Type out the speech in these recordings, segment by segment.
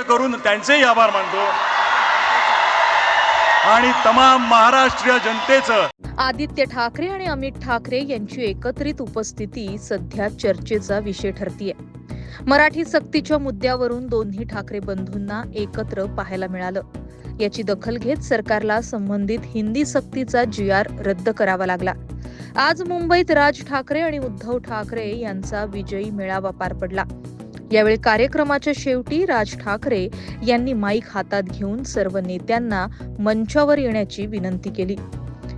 करून त्यांचेही आभार मानतो. आणि तमाम महाराष्ट्रीय जनतेचं आदित्य ठाकरे आणि अमित ठाकरे यांची एकत्रित उपस्थिती सध्या चर्चेचा विषय ठरतीये. मराठी सक्तीच्या मुद्द्यावरून दोन्ही ठाकरे बंधूंना एकत्र पाहायला मिळालं. याची दखल घेत सरकारला संबंधित हिंदी सक्तीचा जी आर रद्द करावा लागला. आज मुंबईत राज ठाकरे आणि उद्धव ठाकरे यांचा विजयी मेळावा पार पडला. यावेळी कार्यक्रमाच्या शेवटी राज ठाकरे यांनी माईक हातात घेऊन सर्व नेत्यांना मंचावर येण्याची विनंती केली.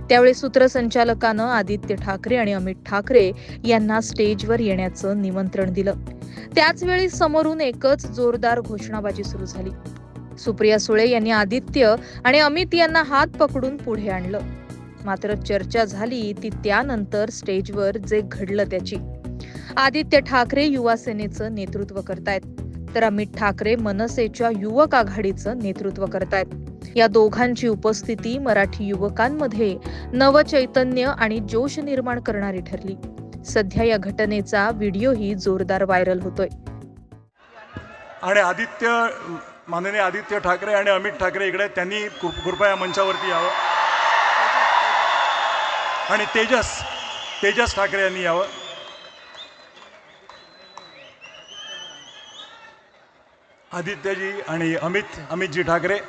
त्यावेळी सूत्रसंचालकानं आदित्य ठाकरे आणि अमित ठाकरे यांना स्टेजवर येण्याचं निमंत्रण दिलं. त्याचवेळी समोरून एकच जोरदार घोषणाबाजी सुरू झाली. सुप्रिया सुळे यांनी आदित्य आणि अमित यांना हात पकडून पुढे आणलं. मात्र चर्चा झाली ती त्यानंतर स्टेजवर जे घडलं त्याची. आदित्य ठाकरे युवा सेनेचं नेतृत्व करतायत. तर अमित ठाकरे मनसेच्या युवक आघाडीचं नेतृत्व करतायत. या दोघांची उपस्थिती मराठी युवकांमध्ये नवचैतन्य आणि जोश निर्माण करणारी ठरली. सध्या या घटनेचा व्हिडिओही जोरदार व्हायरल होतोय. आणि आदित्य माननीय आदित्य ठाकरे आणि अमित ठाकरे इकडे त्यांनी कृपया मंचावरती यावं. आणि तेजस तेजस ठाकरे यांनी यावं. आदित्यजी आणि अमित अमितजी ठाकरे.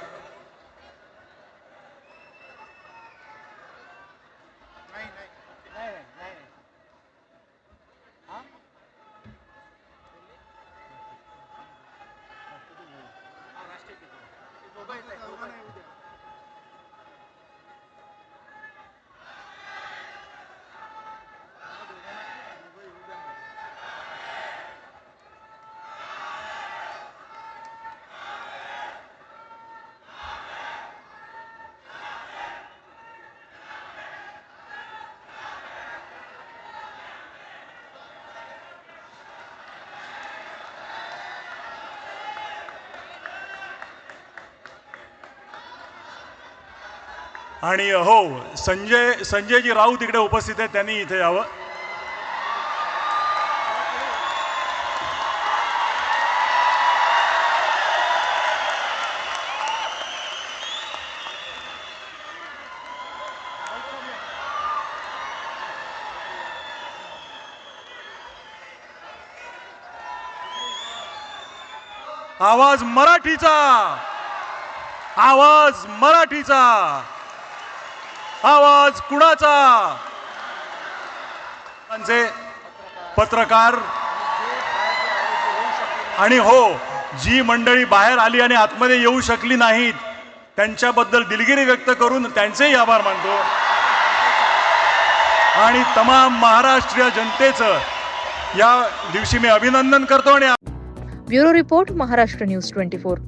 आणि हो संजय संजयजी राऊत इकडे उपस्थित आहेत त्यांनी इथे यावं. आवाज मराठीचा आवाज मराठीचा. आवाज कुणाचा? म्हणजे पत्रकार. आणि हो जी मंडळी बाहेर आली आणि आतमध्ये येऊ शकली नाहीत त्यांच्याबद्दल दिलगिरी व्यक्त करून त्यांचेही आभार मानतो. आणि तमाम महाराष्ट्रीय जनतेचं या दिवशी मी अभिनंदन करतो आणि bureau report Maharashtra news twenty four.